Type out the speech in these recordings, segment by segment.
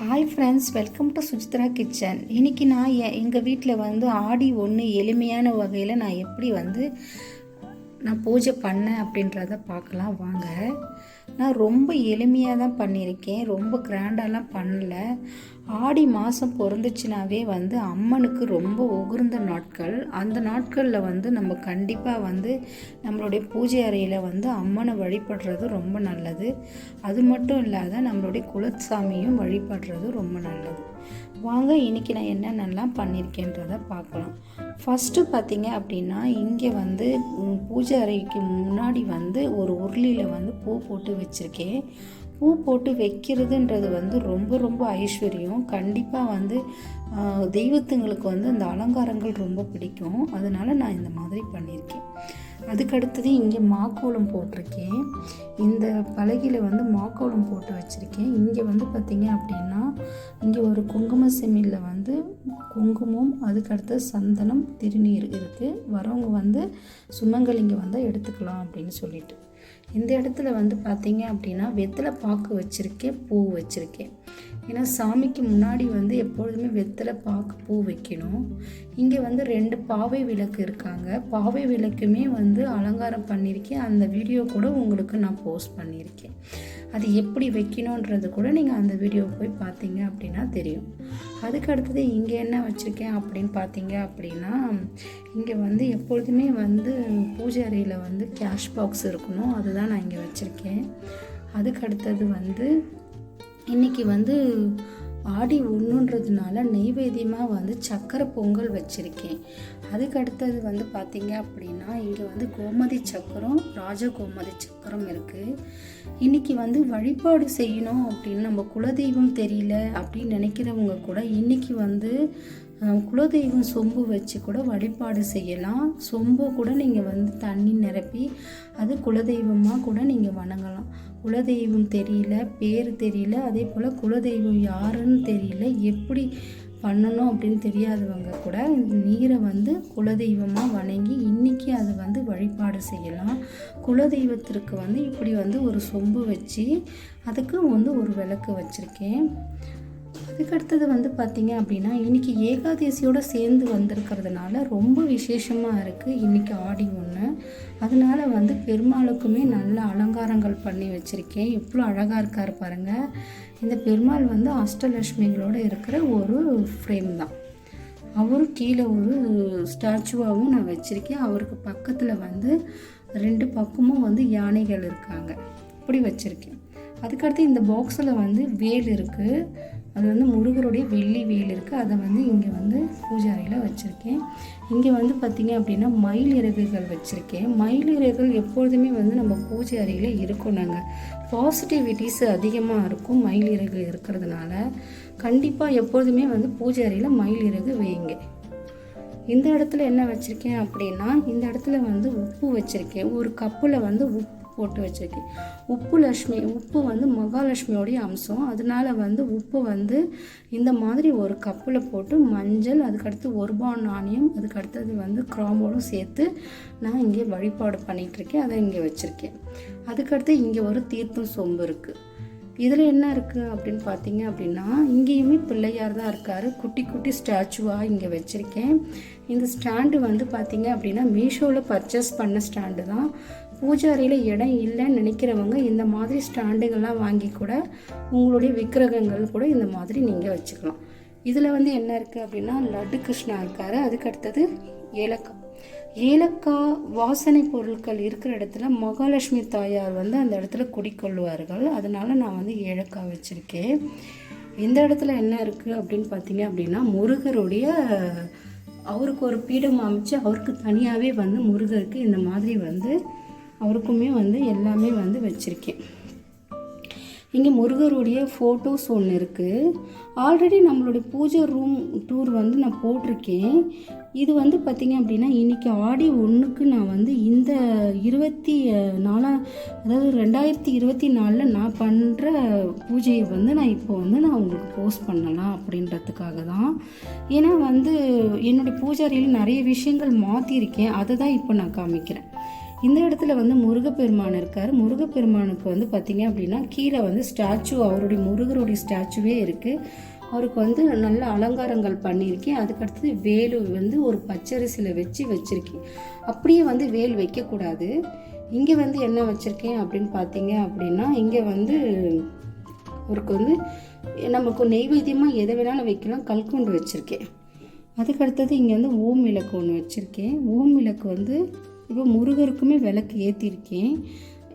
Hi friends welcome to Sujithra kitchen இன்றைக்கி நான் என் எங்கள் வீட்டில் வந்து ஆடி ஒன்று எளிமையான வகையில் நான் எப்படி வந்து நான் பூஜை பண்ணேன் அப்படின்றத பார்க்கலாம். வாங்க. நான் ரொம்ப எளிமையாக தான் பண்ணியிருக்கேன். ரொம்ப கிராண்டாலாம் பண்ணல. ஆடி மாதம் பிறந்துச்சுனாவே வந்து அம்மனுக்கு ரொம்ப உகுர்ந்த நாட்கள். அந்த நாட்களில் வந்து நம்ம கண்டிப்பாக வந்து நம்மளுடைய பூஜை அறையில் வந்து அம்மனை வழிபடுறது ரொம்ப நல்லது. அது மட்டும் இல்லாத நம்மளுடைய குலசாமியும் வழிபடுறது ரொம்ப நல்லது. வாங்க இன்றைக்கி நான் என்னென்னலாம் பண்ணியிருக்கேன்றதை பார்க்கலாம். ஃபஸ்ட்டு பார்த்தீங்க அப்படின்னா இங்கே வந்து பூஜை அறைக்கு முன்னாடி வந்து ஒரு உருளியில் வந்து பூ போட்டு வச்சுருக்கேன். பூ போட்டு வைக்கிறதுன்றது வந்து ரொம்ப ரொம்ப ஐஸ்வர்யம். கண்டிப்பாக வந்து தெய்வத்துங்களுக்கு வந்து அந்த அலங்காரங்கள் ரொம்ப பிடிக்கும். அதனால் நான் இந்த மாதிரி பண்ணியிருக்கேன். அதுக்கடுத்தது இங்கே மாக்கோலம் போட்டிருக்கேன். இந்த பலகையில் வந்து மாக்கோலம் போட்டு வச்சுருக்கேன். இங்கே வந்து பார்த்திங்க அப்படின்னா இங்கே ஒரு குங்கும செமியில் வந்து குங்குமம் அதுக்கடுத்து சந்தனம் திருநீர் இருக்குது வரவங்க வந்து சுமங்கலிங்க வந்தால் எடுத்துக்கலாம் அப்படின்னு சொல்லிட்டு. இந்த இடத்துல வந்து பார்த்தீங்க அப்படின்னா வெத்தலை பாக்கு வச்சுருக்கேன் பூ வச்சுருக்கேன். ஏன்னா சாமிக்கு முன்னாடி வந்து எப்பொழுதுமே வெத்தலை பாக்கு பூ வைக்கணும். இங்கே வந்து ரெண்டு பாவை விளக்கு இருக்காங்க. பாவை விளக்குமே வந்து அலங்காரம் பண்ணியிருக்கேன் அந்த வீடியோ கூட உங்களுக்கு நான் போஸ்ட் பண்ணியிருக்கேன் அது எப்படி வைக்கணுன்றது கூட நீங்கள் அந்த வீடியோ போய் பார்த்தீங்க அப்படின்னா தெரியும். அதுக்கு அடுத்தது இங்கே என்ன வச்சுருக்கேன் அப்படின்னு பார்த்தீங்க அப்படின்னா இங்கே வந்து எப்பொழுதுமே வந்து பூஜை அறையில் வந்து கேஷ் பாக்ஸ் இருக்கணும். அதுதான் நான் இங்கே வச்சுருக்கேன். அதுக்கு அடுத்தது வந்து இன்றைக்கி வந்து ஆடி ஒன்றுன்றதுனால நெய்வேத்தியமாக வந்து சக்கரை பொங்கல் வச்சுருக்கேன். அதுக்கு அடுத்தது வந்து பார்த்திங்க அப்படின்னா இங்கே வந்து கோமதி சக்கரம் ராஜ கோமதி சக்கரம் இருக்குது இன்றைக்கி வந்து வழிபாடு செய்யணும் அப்படின்னு நம்ம குலதெய்வம் தெரியல அப்படின்னு நினைக்கிறவங்க கூட இன்றைக்கி வந்து குலதெய்வம் சொம்பு வச்சு கூட வழிபாடு செய்யலாம். சொம்பு கூட நீங்கள் வந்து தண்ணி நிரப்பி அது குலதெய்வமாக கூட நீங்கள் வணங்கலாம். குலதெய்வம் தெரியல பேர் தெரியல அதே போல் குலதெய்வம் யாருன்னு தெரியல எப்படி பண்ணணும் அப்படின்னு தெரியாதவங்க கூட இந்த நீரை வந்து குலதெய்வமாக வணங்கி இன்றைக்கி அது வந்து வழிபாடு செய்யலாம். குலதெய்வத்திற்கு வந்து இப்படி வந்து ஒரு சொம்பு வச்சு அதுக்கு வந்து ஒரு விளக்கு வச்சுருக்கேன். அதுக்கடுத்தது வந்து பார்த்தீங்க அப்படின்னா இன்னைக்கு ஏகாதசியோட சேர்ந்து வந்திருக்கிறதுனால ரொம்ப விசேஷமாக இருக்குது இன்னைக்கு ஆடி ஒன்று அதனால வந்து பெருமாளுக்குமே நல்ல அலங்காரங்கள் பண்ணி வச்சுருக்கேன். எவ்வளோ அழகாக இருக்கார் பாருங்கள் இந்த பெருமாள் வந்து அஷ்டலட்சுமிகளோடு இருக்கிற ஒரு ஃப்ரேம் தான். அவரும் கீழே ஒரு ஸ்டாச்சுவாகவும் நான் வச்சுருக்கேன். அவருக்கு பக்கத்தில் வந்து ரெண்டு பக்கமும் வந்து யானைகள் இருக்காங்க. இப்படி வச்சுருக்கேன். அதுக்கடுத்து இந்த பாக்ஸில் வந்து வேல் இருக்குது அது வந்து முருகருடைய வெள்ளி வேல் இருக்குது அதை வந்து இங்கே வந்து பூஜை அறையில் வச்சுருக்கேன். இங்கே வந்து பார்த்திங்க அப்படின்னா மயில் இறகுகள் வச்சுருக்கேன். மயில் இறகுகள் எப்பொழுதுமே வந்து நம்ம பூஜை அறையில் இருக்கணுங்க. பாசிட்டிவிட்டிஸ் அதிகமாக இருக்கும் மயில் இறகு இருக்கிறதுனால. கண்டிப்பாக எப்பொழுதுமே வந்து பூஜை அறையில் மயில் இறகு வைங்க இந்த இடத்துல என்ன வச்சுருக்கேன் அப்படின்னா இந்த இடத்துல வந்து உப்பு வச்சுருக்கேன். ஒரு கப்பில் வந்து உப்பு போட்டு வச்சுருக்கேன் உப்பு லக்ஷ்மி உப்பு வந்து மகாலட்சுமியோடைய அம்சம். அதனால வந்து உப்பு வந்து இந்த மாதிரி ஒரு கப்பில் போட்டு மஞ்சள் அதுக்கடுத்து ஒரு ரூபாய் நாணயம் அதுக்கடுத்தது வந்து கிராம்போடும் சேர்த்து நான் இங்கே வழிபாடு பண்ணிகிட்ருக்கேன் அதை இங்கே வச்சுருக்கேன். அதுக்கடுத்து இங்கே ஒரு தீர்த்தம் சொம்பு இருக்குது இதில் என்ன இருக்குது அப்படின்னு பார்த்தீங்க அப்படின்னா இங்கேயுமே பிள்ளையார் தான் இருக்கார். குட்டி குட்டி ஸ்டாச்சுவாக இங்கே வச்சுருக்கேன். இந்த ஸ்டாண்டு வந்து பார்த்தீங்க அப்படின்னா மீஷோவில் பர்ச்சேஸ் பண்ண ஸ்டாண்டு தான். பூஜை அறையில் இடம் இல்லைன்னு நினைக்கிறவங்க இந்த மாதிரி ஸ்டாண்டுகள்லாம் வாங்கி கூட உங்களுடைய விக்கிரகங்கள் கூட இந்த மாதிரி நீங்கள் வச்சுக்கலாம். இதில் வந்து என்ன இருக்குது அப்படின்னா லட்டு கிருஷ்ணா இருக்கார். அதுக்கு அடுத்தது ஏலக்காய். ஏலக்காய் வாசனை பொருட்கள் இருக்கிற இடத்துல மகாலட்சுமி தாயார் வந்து அந்த இடத்துல குடிக்கொள்வார்கள். அதனால நான் வந்து ஏலக்காய் வச்சுருக்கேன். இந்த இடத்துல என்ன இருக்குது அப்படின்னு பார்த்தீங்க அப்படின்னா முருகருடைய அவருக்கு ஒரு பீடம் அமைச்சு அவருக்கு தனியாகவே வந்து முருகருக்கு இந்த மாதிரி வந்து அவருக்குமே வந்து எல்லாமே வந்து வச்சுருக்கேன். இங்கே முருகருடைய ஃபோட்டோஸ் ஒன்று இருக்குது ஆல்ரெடி நம்மளுடைய பூஜை ரூம் டூர் வந்து நான் போட்டிருக்கேன். இது வந்து பார்த்திங்க அப்படின்னா இன்றைக்கி ஆடி ஒன்றுக்கு நான் வந்து இந்த இருபத்தி நாலாம் அதாவது ரெண்டாயிரத்தி இருபத்தி நாலில் நான் பண்ணுற பூஜையை வந்து நான் இப்போ வந்து நான் உங்களுக்கு போஸ்ட் பண்ணலாம் அப்படின்றதுக்காக தான். ஏன்னா வந்து என்னுடைய பூஜாரியில் நிறைய விஷயங்கள் மாற்றிருக்கேன் அதை தான் இப்போ நான் காமிக்கிறேன். இந்த இடத்துல வந்து முருகப்பெருமான் இருக்கார். முருகப்பெருமானுக்கு வந்து பார்த்தீங்க அப்படின்னா கீழே வந்து ஸ்டாச்சு அவருடைய முருகருடைய ஸ்டாச்சுவே இருக்குது அவருக்கு வந்து நல்ல அலங்காரங்கள் பண்ணியிருக்கேன். அதுக்கடுத்தது வேலு வந்து ஒரு பச்சரிசியில் வச்சு வச்சுருக்கேன். அப்படியே வந்து வேல் வைக்கக்கூடாது. இங்கே வந்து என்ன வச்சுருக்கேன் அப்படின்னு பார்த்தீங்க அப்படின்னா இங்கே வந்து அவருக்கு வந்து நமக்கு நெய்வேத்தியமாக எதை வேணாலும் வைக்கலாம். கல்கொண்டு வச்சுருக்கேன். அதுக்கடுத்தது இங்கே வந்து ஓம் விளக்கு ஒன்று வச்சுருக்கேன். ஓம் விளக்கு வந்து இப்போ முருகருக்குமே விளக்கு ஏற்றிருக்கேன்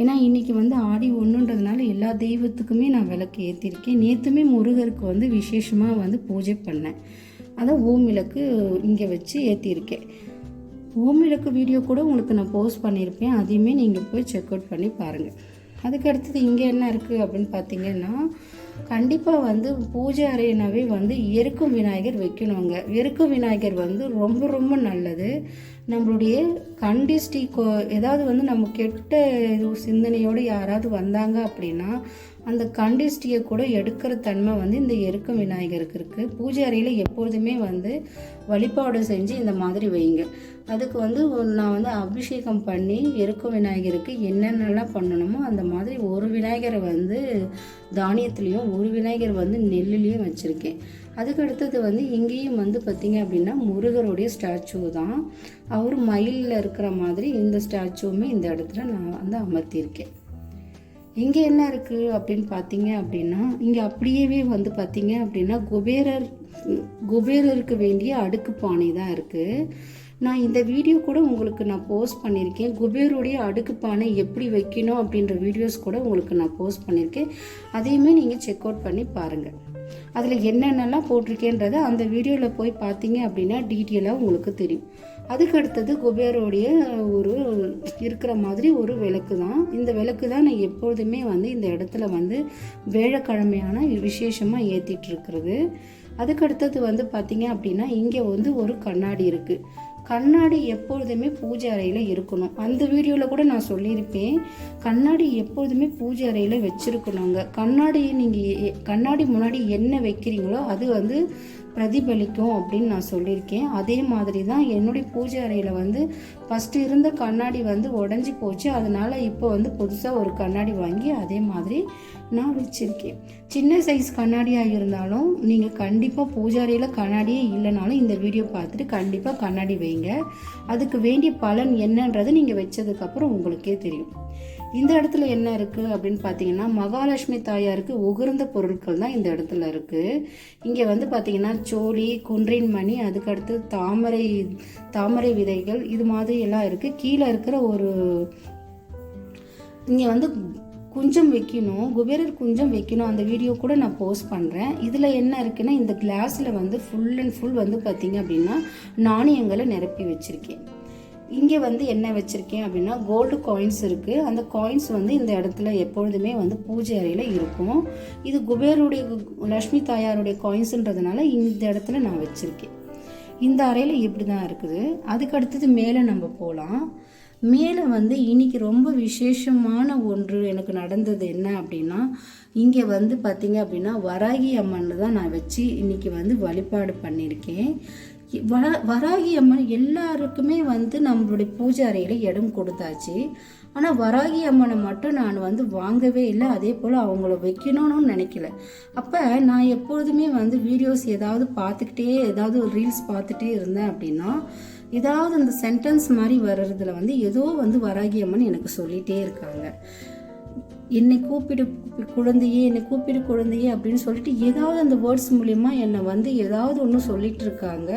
ஏன்னா இன்றைக்கி வந்து ஆடி ஒன்றுன்றதுனால எல்லா தெய்வத்துக்குமே நான் விளக்கு ஏற்றிருக்கேன் நேற்றுமே முருகருக்கு வந்து விசேஷமாக வந்து பூஜை பண்ணேன். அதான் ஓம் விளக்கு இங்கே வச்சு ஏற்றிருக்கேன் ஓம் விளக்கு வீடியோ கூட உங்களுக்கு நான் போஸ்ட் பண்ணியிருப்பேன். அதையுமே நீங்கள் போய் செக் அவுட் பண்ணி பாருங்கள் அதுக்கு அடுத்தது இங்கே என்ன இருக்குது அப்படின்னு பார்த்தீங்கன்னா கண்டிப்பாக வந்து பூஜை அறையினாவே வந்து எருக்கும் விநாயகர் வைக்கணுங்க. எருக்கும் விநாயகர் வந்து ரொம்ப ரொம்ப நல்லது. நம்மளுடைய கண்டிஸ்டி கோ ஏதாவது வந்து நம்ம கெட்ட இது சிந்தனையோடு யாராவது வந்தாங்க அப்படின்னா அந்த கண்டிஸ்டியை கூட எடுக்கிற தன்மை வந்து இந்த எருக்கம் விநாயகருக்கு இருக்குது பூஜை அறையில் எப்பொழுதுமே வந்து வழிபாடு செஞ்சு இந்த மாதிரி வைங்க. அதுக்கு வந்து நான் வந்து அபிஷேகம் பண்ணி எருக்க விநாயகருக்கு என்னென்னலாம் பண்ணணுமோ அந்த மாதிரி ஒரு விநாயகரை வந்து தானியத்துலேயும் ஒரு விநாயகர் வந்து நெல்லுலேயும் வச்சுருக்கேன். அதுக்கு அடுத்தது வந்து இங்கேயும் வந்து பார்த்திங்க அப்படின்னா முருகருடைய ஸ்டாச்சு தான். அவர் மயிலில் இருக்கிற மாதிரி இந்த ஸ்டாச்சுவுமே இந்த இடத்துல நான் வந்து அமர்த்தியிருக்கேன். இங்கே என்ன இருக்குது அப்படின்னு பார்த்தீங்க அப்படின்னா இங்கே அப்படியே வந்து பார்த்தீங்க அப்படின்னா குபேரர் குபேரருக்கு வேண்டிய அடுக்கு பானை தான் இருக்குது நான் இந்த வீடியோ கூட உங்களுக்கு நான் போஸ்ட் பண்ணியிருக்கேன். குபேருடைய அடுக்கு பானை எப்படி வைக்கணும் அப்படின்ற வீடியோஸ் கூட உங்களுக்கு நான் போஸ்ட் பண்ணியிருக்கேன். அதையுமே நீங்கள் செக் அவுட் பண்ணி பாருங்கள் அதில் என்னென்னலாம் போட்டிருக்கேன்றதை அந்த வீடியோவில் போய் பார்த்தீங்க அப்படின்னா டீட்டெயிலாக உங்களுக்கு தெரியும். அதுக்கு அடுத்தது குபேரோடைய ஒரு இருக்கிற மாதிரி ஒரு விளக்கு தான். இந்த விளக்கு தான் நான் எப்பொழுதுமே வந்து இந்த இடத்துல வந்து வேழக்கிழமையான விசேஷமாக ஏற்றிட்டு இருக்கிறது. அதுக்கு அடுத்தது வந்து பார்த்தீங்க அப்படின்னா இங்கே வந்து ஒரு கண்ணாடி இருக்குது கண்ணாடி எப்பொழுதுமே பூஜை அறையில் இருக்கணும். அந்த வீடியோவில் கூட நான் சொல்லியிருப்பேன். கண்ணாடி எப்பொழுதுமே பூஜை அறையில் வச்சுருக்கணுங்க கண்ணாடி நீங்கள் கண்ணாடி முன்னாடி என்ன வைக்கிறீங்களோ அது வந்து பிரதிபலிக்கும் அப்படின்னு நான் சொல்லியிருக்கேன். அதே மாதிரி தான் என்னுடைய பூஜை அறையில் வந்து ஃபஸ்ட்டு இருந்த கண்ணாடி வந்து உடஞ்சி போச்சு. அதனால் இப்போ வந்து புதுசாக ஒரு கண்ணாடி வாங்கி அதே மாதிரி நான் வச்சுருக்கேன். சின்ன சைஸ் கண்ணாடியாக இருந்தாலும் நீங்கள் கண்டிப்பாக பூஜாரியில் கண்ணாடியே இல்லைனாலும் இந்த வீடியோ பார்த்துட்டு கண்டிப்பாக கண்ணாடி வைங்க. அதுக்கு வேண்டிய பலன் என்னன்றது நீங்கள் வச்சதுக்கப்புறம் உங்களுக்கே தெரியும். இந்த இடத்துல என்ன இருக்குது அப்படின்னு பார்த்தீங்கன்னா மகாலட்சுமி தாயாருக்கு உகர்ந்த பொருட்கள் தான் இந்த இடத்துல இருக்குது இங்கே வந்து பார்த்தீங்கன்னா சோழி குன்றின் மணி அதுக்கடுத்து தாமரை தாமரை விதைகள் இது மாதிரி எல்லாம் இருக்குது கீழே இருக்கிற ஒரு இங்கே வந்து குஞ்சம் வைக்கணும் குபேரர் குஞ்சம் வைக்கணும். அந்த வீடியோ கூட நான் போஸ்ட் பண்ணுறேன் இதில் என்ன இருக்குன்னா இந்த கிளாஸில் வந்து ஃபுல் அண்ட் ஃபுல் வந்து பார்த்திங்க அப்படின்னா நாணயங்களை நிரப்பி வச்சுருக்கேன். இங்கே வந்து என்ன வச்சுருக்கேன் அப்படின்னா கோல்டு காயின்ஸ் இருக்குது அந்த காயின்ஸ் வந்து இந்த இடத்துல எப்பொழுதுமே வந்து பூஜை அறையில் இருக்கும். இது குபேருடைய லக்ஷ்மி தாயாருடைய காயின்ஸுன்றதுனால இந்த இடத்துல நான் வச்சுருக்கேன். இந்த அறையில் இப்படி தான் இருக்குது. அதுக்கு அடுத்தது மேலே நம்ம போகலாம் மேலே வந்து இன்னைக்கு ரொம்ப விசேஷமான ஒன்று எனக்கு நடந்தது என்ன அப்படின்னா இங்கே வந்து பார்த்திங்க அப்படின்னா வராகி அம்மன் தான் நான் வச்சு இன்னைக்கு வந்து வழிபாடு பண்ணியிருக்கேன். வர வராகி அம்மன் எல்லாருக்குமே வந்து நம்மளுடைய பூஜை அறையில் இடம் கொடுத்தாச்சு. ஆனால் வராகி அம்மனை மட்டும் நான் வந்து வாங்கவே இல்லை. அதே போல் அவங்கள வைக்கணும்னு நினைக்கல. அப்போ நான் எப்பொழுதுமே வந்து வீடியோஸ் ஏதாவது பார்த்துக்கிட்டே ஏதாவது ரீல்ஸ் பார்த்துட்டே இருந்தேன் அப்படின்னா ஏதாவது அந்த சென்டென்ஸ் மாதிரி வர்றதுல வந்து ஏதோ வந்து வராகி அம்மன் எனக்கு சொல்லிகிட்டே இருக்காங்க. என்னை கூப்பிடு குழந்தையே என்னை கூப்பிடு குழந்தையே அப்படின்னு சொல்லிட்டு ஏதாவது அந்த வேர்ட்ஸ் மூலிமா என்னை வந்து ஏதாவது ஒன்று சொல்லிட்டு இருக்காங்க.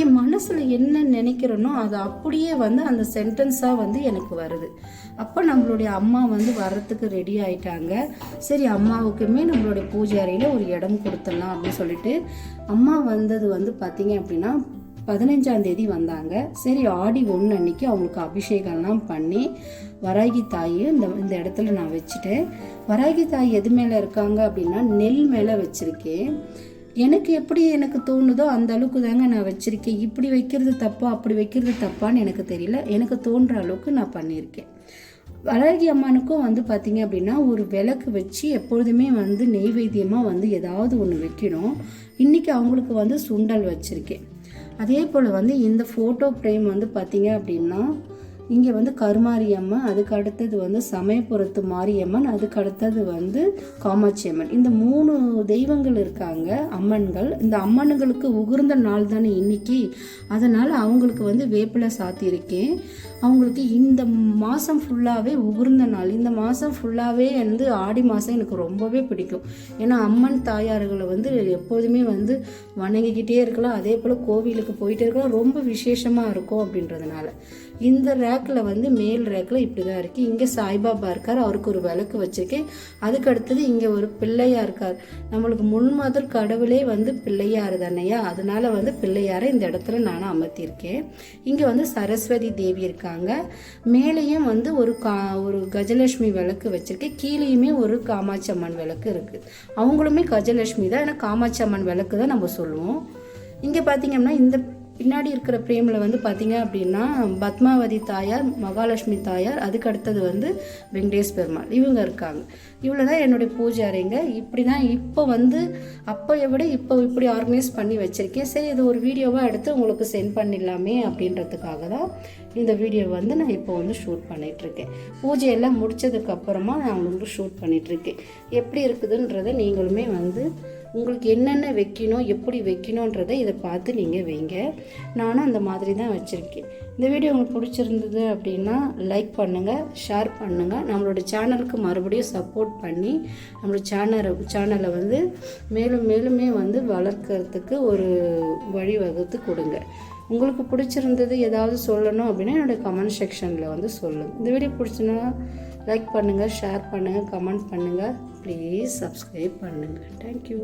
என் மனசில் என்ன நினைக்கிறேனோ அது அப்படியே வந்து அந்த சென்டென்ஸாக வந்து எனக்கு வருது. அப்போ நம்மளுடைய அம்மா வந்து வர்றதுக்கு ரெடி ஆயிட்டாங்க. சரி அம்மாவுக்குமே நம்மளுடைய பூஜை அறையில் ஒரு இடம் கொடுத்துடலாம் அப்படின்னு சொல்லிட்டு அம்மா வந்தது வந்து பார்த்தீங்க அப்படின்னா பதினஞ்சாம் தேதி வந்தாங்க. சரி ஆடி ஒன்று அன்னைக்கு அவங்களுக்கு அபிஷேகம்லாம் பண்ணி வராகி தாய் இந்த இந்த இடத்துல நான் வச்சுட்டேன். வராகி தாய் எது மேலே இருக்காங்க அப்படின்னா நெல் மேலே வச்சுருக்கேன். எனக்கு எப்படி எனக்கு தோணுதோ அந்த அளவுக்கு தாங்க நான் வச்சுருக்கேன். இப்படி வைக்கிறது தப்பா அப்படி வைக்கிறது தப்பான்னு எனக்கு தெரியல. எனக்கு தோன்ற அளவுக்கு நான் பண்ணியிருக்கேன். வராகி அம்மனுக்கும் வந்து பார்த்தீங்க அப்படின்னா ஒரு விளக்கு வச்சு எப்பொழுதுமே வந்து நெய்வேத்தியமாக வந்து ஏதாவது ஒன்று வைக்கணும். இன்றைக்கி அவங்களுக்கு வந்து சுண்டல் வச்சுருக்கேன். அதே போல் வந்து இந்த ஃபோட்டோ ஃப்ரேம் வந்து பார்த்திங்க அப்படின்னா இங்கே வந்து கருமாரியம்மன் அதுக்கு அடுத்தது வந்து சமயபுரத்து மாரியம்மன் அதுக்கு அடுத்தது வந்து காமாட்சி அம்மன். இந்த மூணு தெய்வங்கள் இருக்காங்க அம்மன்கள். இந்த அம்மன்களுக்கு உகுர்ந்த நாள் தானே இன்னைக்கு. அதனால் அவங்களுக்கு வந்து வேப்பிலை சாத்தியிருக்கேன் அவங்களுக்கு இந்த மாதம் ஃபுல்லாகவே உகுர்ந்த நாள். இந்த மாதம் ஃபுல்லாகவே வந்து ஆடி மாதம் எனக்கு ரொம்பவே பிடிக்கும். ஏன்னா அம்மன் தாயார்களை வந்து எப்போதுமே வந்து வணங்கிக்கிட்டே இருக்கலாம். அதே போல் கோவிலுக்கு போயிட்டே இருக்கலாம். ரொம்ப விசேஷமாக இருக்கும் அப்படின்றதுனால. இந்த ரேக்கில் வந்து மேல் ரேக்கில் இப்படி தான் இருக்குது இங்கே சாய்பாபா இருக்கார். அவருக்கு ஒரு விளக்கு வச்சுருக்கேன். அதுக்கு அடுத்தது இங்கே ஒரு பிள்ளையார் இருக்கார். நம்மளுக்கு முன்மாதிர் கடவுளே வந்து பிள்ளையார் தானையா? அதனால வந்து பிள்ளையாரை இந்த இடத்துல நான் அமர்த்தியிருக்கேன். இங்கே வந்து சரஸ்வதி தேவி வச்சுருக்காங்க. மேலேயும் வந்து ஒரு கா ஒரு கஜலட்சுமி விளக்கு வச்சுருக்கு. கீழேயுமே ஒரு காமாட்சி அம்மன் விளக்கு இருக்குது அவங்களுமே கஜலட்சுமி தான். ஏன்னா காமாட்சி அம்மன் விளக்கு தான் நம்ம சொல்லுவோம். இங்கே பார்த்தீங்கன்னா இந்த பின்னாடி இருக்கிற பிரேமில் வந்து பார்த்தீங்க அப்படின்னா பத்மாவதி தாயார் மகாலட்சுமி தாயார் அதுக்கு அடுத்தது வந்து வெங்கடேஷ் பெருமாள். இவங்க இருக்காங்க. இவ்வளோ தான் என்னுடைய பூஜை அறைங்க. இப்படி தான் இப்போ வந்து அப்போ விட இப்போ இப்படி ஆர்கனைஸ் பண்ணி வச்சுருக்கேன். சரி இது ஒரு வீடியோவாக எடுத்து உங்களுக்கு சென்ட் பண்ணிடலாமே அப்படின்றதுக்காக தான் இந்த வீடியோ வந்து நான் இப்போ வந்து ஷூட் பண்ணிகிட்ருக்கேன் பூஜையெல்லாம் முடித்ததுக்கப்புறமா நான் உங்களுக்கு ஷூட் பண்ணிகிட்ருக்கேன் எப்படி இருக்குதுன்றதை நீங்களுமே வந்து உங்களுக்கு என்னென்ன வைக்கணும் எப்படி வைக்கணுன்றதை இதை பார்த்து நீங்கள் வைங்க. நானும் அந்த மாதிரி தான் வச்சுருக்கேன். இந்த வீடியோ உங்களுக்கு பிடிச்சிருந்தது அப்படின்னா லைக் பண்ணுங்கள் ஷேர் பண்ணுங்கள் நம்மளோட சேனலுக்கு மறுபடியும் சப்போர்ட் பண்ணி நம்மளோட சேனலை சேனலை வந்து மேலும் மேலுமே வந்து வளர்க்கறதுக்கு ஒரு வழிவகுத்து கொடுங்க. உங்களுக்கு பிடிச்சிருந்தது ஏதாவது சொல்லணும் அப்படின்னா என்னோடய கமெண்ட் செக்ஷனில் வந்து சொல்லுங்கள் இந்த வீடியோ பிடிச்சுன்னா லைக் பண்ணுங்கள் ஷேர் பண்ணுங்கள் கமெண்ட் பண்ணுங்கள் ப்ளீஸ் சப்ஸ்கிரைப் பண்ணுங்கள் தேங்க்யூ